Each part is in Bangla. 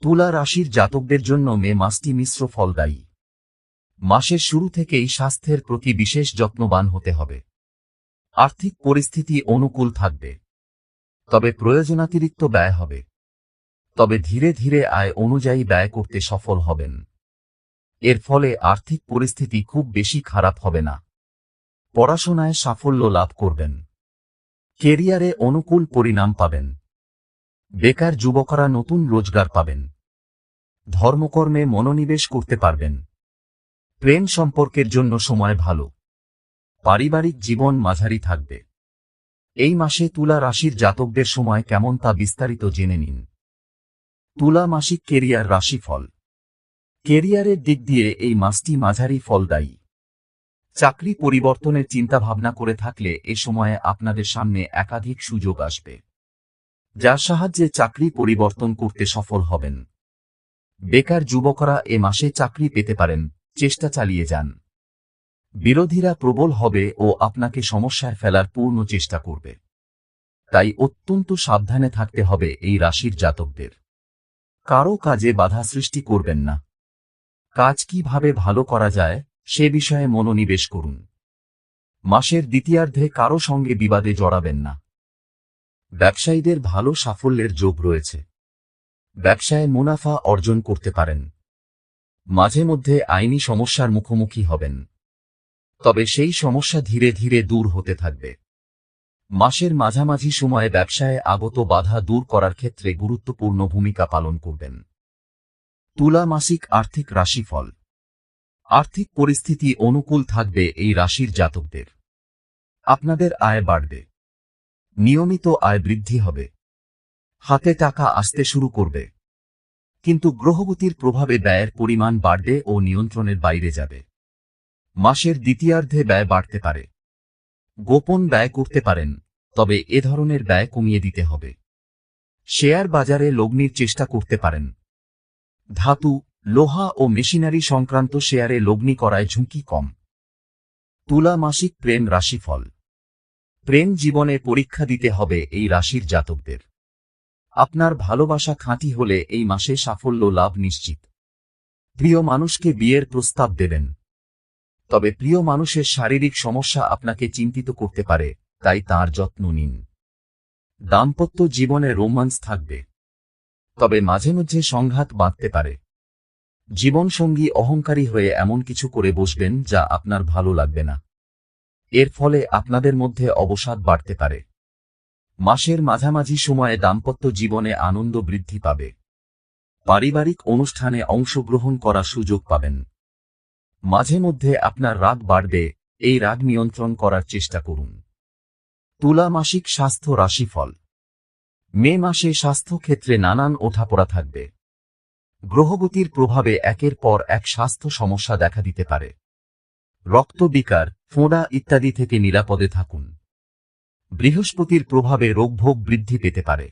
তুলা রাশির জাতকদের জন্য মে মাসটি মিশ্র ফলদায়ী। মাসের শুরু থেকেই স্বাস্থ্যের প্রতি বিশেষ যত্নবান হতে হবে। আর্থিক পরিস্থিতি অনুকূল থাকবে। তবে প্রয়োজনাতিরিক্ত ব্যয় হবে। তবে ধীরে ধীরে আয় অনুযায়ী ব্যয় করতে সফল হবেন। এর ফলে আর্থিক পরিস্থিতি খুব বেশি খারাপ হবে না। পড়াশোনায় সাফল্য লাভ করবেন। কেরিয়ারে অনুকূল পরিণাম পাবেন। বেকার যুবকরা নতুন রোজগার পাবেন। ধর্মকর্মে মনোনিবেশ করতে পারবেন। প্রেম সম্পর্কের জন্য সময় ভালো। পারিবারিক জীবন মাঝারি থাকবে। এই মাসে তুলা রাশির জাতকদের সময় কেমন তা বিস্তারিত জেনে নিন। তুলা মাসিক কেরিয়ার রাশিফল। কেরিয়ারের দিক দিয়ে এই মাসটি মাঝারি ফলদায়ী চাকরি পরিবর্তনের চিন্তাভাবনা করে থাকলে এ সময়ে আপনাদের সামনে একাধিক সুযোগ আসবে। যার সাহায্যে চাকরি পরিবর্তন করতে সফল হবেন। বেকার যুবকরা এ মাসে চাকরি পেতে পারেন, চেষ্টা চালিয়ে যান। বিরোধীরা প্রবল হবে ও আপনাকে সমস্যায় ফেলার পূর্ণ চেষ্টা করবে। তাই অত্যন্ত সাবধানে থাকতে হবে এই রাশির জাতকদের। কারও কাজে বাধা সৃষ্টি করবেন না। কাজ কীভাবে ভালো করা যায়, সে বিষয়ে মনোনিবেশ করুন। মাসের দ্বিতীয়ার্ধে কারও সঙ্গে বিবাদে জড়াবেন না। ব্যবসায়ীদের ভালো সাফল্যের যোগ রয়েছে। ব্যবসায় মুনাফা অর্জন করতে পারেন। মাঝে মধ্যে আইনি সমস্যার মুখোমুখি হবেন। তবে সেই সমস্যা ধীরে ধীরে দূর হতে থাকবে। মাসের মাঝামাঝি সময়ে ব্যবসায় আগত বাধা দূর করার ক্ষেত্রে গুরুত্বপূর্ণ ভূমিকা পালন করবেন। তুলা মাসিক আর্থিক রাশিফল। আর্থিক পরিস্থিতি অনুকূল থাকবে এই রাশির জাতকদের। আপনাদের আয় বাড়বে। নিয়মিত আয় বৃদ্ধি হবে। হাতে টাকা আসতে শুরু করবে। কিন্তু গ্রহগতির প্রভাবে ব্যয়ের পরিমাণ বাড়বে ও নিয়ন্ত্রণের বাইরে যাবে। মাসের দ্বিতীয়ার্ধে ব্যয় বাড়তে পারে। গোপন ব্যয় করতে পারেন, তবে এ ধরনের ব্যয় কমিয়ে দিতে হবে। শেয়ার বাজারে লগ্নির চেষ্টা করতে পারেন। ধাতু, লোহা ও মেশিনারি সংক্রান্ত শেয়ারে লগ্নি করায় ঝুঁকি কম। তুলা মাসিক প্রেম রাশিফল। প্রেম জীবনে পরীক্ষা দিতে হবে এই রাশির জাতকদের। আপনার ভালোবাসা খাঁটি হলে এই মাসে সাফল্য লাভ নিশ্চিত। প্রিয় মানুষকে বিয়ের প্রস্তাব দেবেন। তবে প্রিয় মানুষের শারীরিক সমস্যা আপনাকে চিন্তিত করতে পারে, তাই তার যত্ন নিন। দাম্পত্য জীবনে রোমান্স থাকবে। তবে মাঝে মধ্যে সংঘাত বাঁধতে পারে। জীবনসঙ্গী অহংকারী হয়ে এমন কিছু করে বসবেন যা আপনার ভালো লাগবে না। এর ফলে আপনাদের মধ্যে অবসাদ বাড়তে পারে। মাসের মাঝামাঝি সময়ে দাম্পত্য জীবনে আনন্দ বৃদ্ধি পাবে। পারিবারিক অনুষ্ঠানে অংশগ্রহণ করার সুযোগ পাবেন। মাঝে মধ্যে আপনার রাগ বাড়বে, এই রাগ নিয়ন্ত্রণ করার চেষ্টা করুন। তুলা মাসিক স্বাস্থ্য রাশিফল। মে মাসে স্বাস্থ্য ক্ষেত্রে নানান ওঠাপড়া থাকবে। গ্রহগতির প্রভাবে একের পর এক স্বাস্থ্য সমস্যা দেখা দিতে পারে। রক্তবিকার ফোঁড়া ইত্যাদি থেকে নিরাপদে থাকুন। বৃহস্পতির প্রভাবে রোগভোগ বৃদ্ধি পেতে পারে।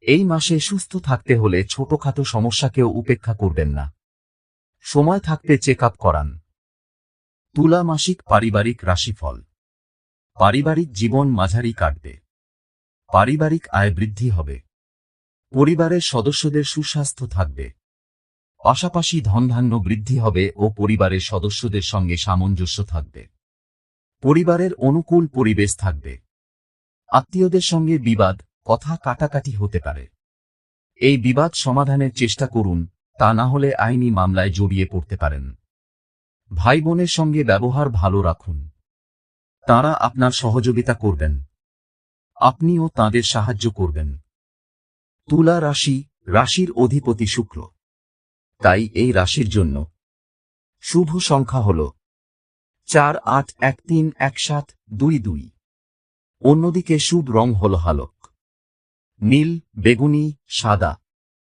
এই মাসে সুস্থ থাকতে হলে ছোটখাটো সমস্যাকেও উপেক্ষা করবেন না। সময় থাকতে চেক আপ করান। তুলা মাসিক পারিবারিক রাশিফল। পারিবারিক জীবন মাঝারি কাটবে। পারিবারিক আয় বৃদ্ধি হবে। পরিবারের সদস্যদের সুস্বাস্থ্য থাকবে। পাশাপাশি ধনধান্য বৃদ্ধি হবে ও পরিবারের সদস্যদের সঙ্গে সামঞ্জস্য থাকবে। পরিবারের অনুকূল পরিবেশ থাকবে। আত্মীয়দের সঙ্গে বিবাদ, কথা কাটাকাটি হতে পারে। এই বিবাদ সমাধানের চেষ্টা করুন, তা না হলে আইনি মামলায় জড়িয়ে পড়তে পারেন। ভাই বোনের সঙ্গে ব্যবহার ভালো রাখুন। তারা আপনার সহযোগিতা করবেন। আপনিও তাদের সাহায্য করবেন। তুলা রাশি, রাশির অধিপতি শুক্র। তাই এই রাশির জন্য। শুভ সংখ্যা হল চার আট এক তিন এক সাত দুই দুই। অন্যদিকে শুভ রং হল হালক। নীল, বেগুনি, সাদা।